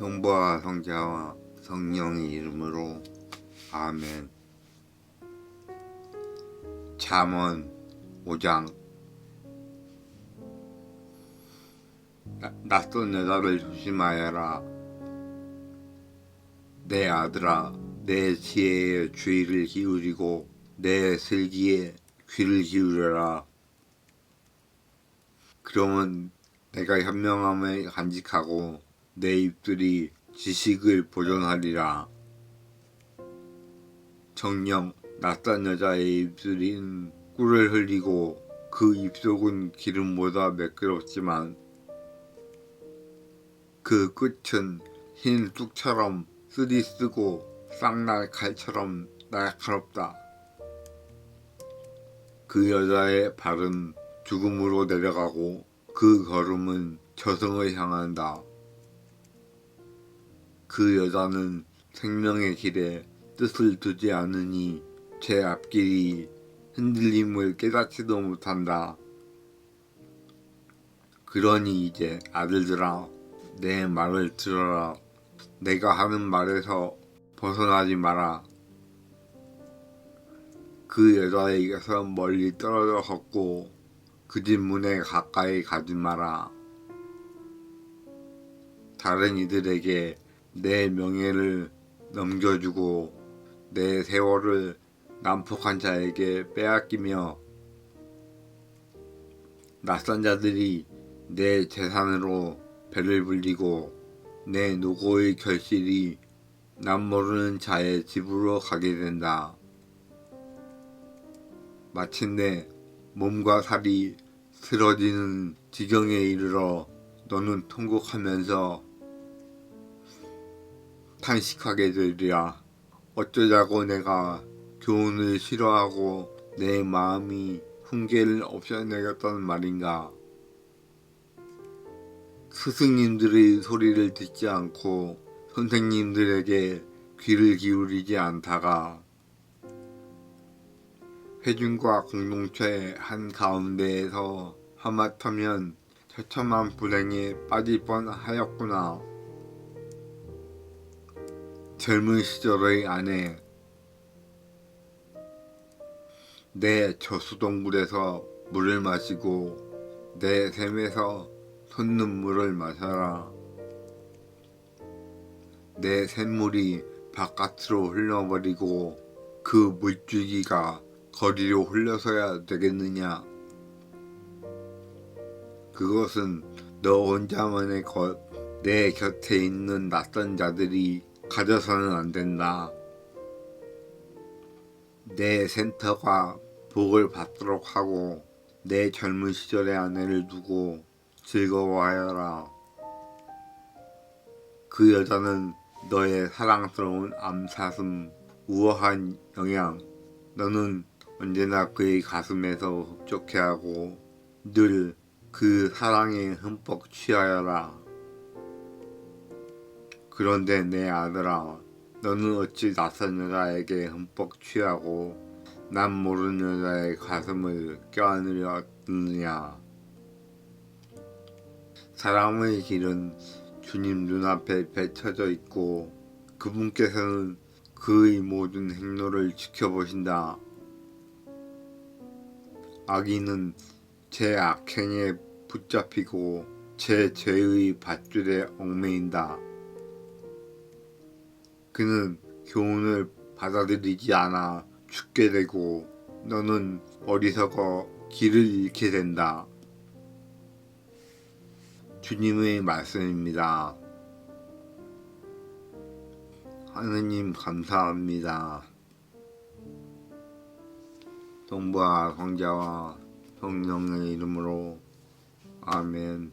성부와 성자와 성령의 이름으로 아멘. 잠언 5장 나- 낯선 여자를 조심하여라. 내 아들아, 내 지혜에 주의를 기울이고 내 슬기에 귀를 기울여라. 그러면 내가 현명함을 간직하고 내 입술이 지식을 보존하리라. 정령 낯선 여자의 입술인 꿀을 흘리고 그 입속은 기름보다 매끄럽지만 그 끝은 흰 쑥처럼 쓰디쓰고 쌍날 칼처럼 날카롭다. 그 여자의 발은 죽음으로 내려가고 그 걸음은 저승을 향한다. 그 여자는 생명의 길에 뜻을 두지 않으니 제 앞길이 흔들림을 깨닫지도 못한다. 그러니 이제 아들들아 내 말을 들어라. 내가 하는 말에서 벗어나지 마라. 그 여자에게서 멀리 떨어져 걷고 그 집 문에 가까이 가지 마라. 다른 이들에게 내 명예를 넘겨주고 내 세월을 난폭한 자에게 빼앗기며 낯선 자들이 내 재산으로 배를 불리고 내 노고의 결실이 남 모르는 자의 집으로 가게 된다. 마침내 몸과 살이 쓰러지는 지경에 이르러 너는 통곡하면서 탄식하게 되리라. 어쩌자고 내가 교훈을 싫어하고 내 마음이 훈계를 없애내겠다는 말인가. 스승님들의 소리를 듣지 않고 선생님들에게 귀를 기울이지 않다가 회중과 공동체 한 가운데에서 하마터면 처참한 불행에 빠질 뻔하였구나. 젊은 시절의 아내 내 저수동굴에서 물을 마시고 내 샘에서 손눈물을 마셔라. 내 샘물이 바깥으로 흘러버리고 그 물줄기가 거리로 흘러서야 되겠느냐? 그것은 너 혼자만의 것, 내 곁에 있는 낯선 자들이 가져서는 안 된다. 내 센터가 복을 받도록 하고 내 젊은 시절의 아내를 두고 즐거워하여라. 그 여자는 너의 사랑스러운 암사슴, 우아한 영양, 너는 언제나 그의 가슴에서 흡족해하고 늘 그 사랑에 흠뻑 취하여라. 그런데 내 아들아, 너는 어찌 낯선 여자에게 흠뻑 취하고 남 모르는 여자의 가슴을 껴안으려 드느냐. 사랑의 길은 주님 눈앞에 펼쳐져 있고 그분께서는 그의 모든 행로를 지켜보신다. 악인은 제 악행에 붙잡히고 제 죄의 밧줄에 얽매인다. 그는 교훈을 받아들이지 않아 죽게 되고 너는 어리석어 길을 잃게 된다. 주님의 말씀입니다. 하느님 감사합니다. 성부와 성자와 성령의 이름으로 아멘.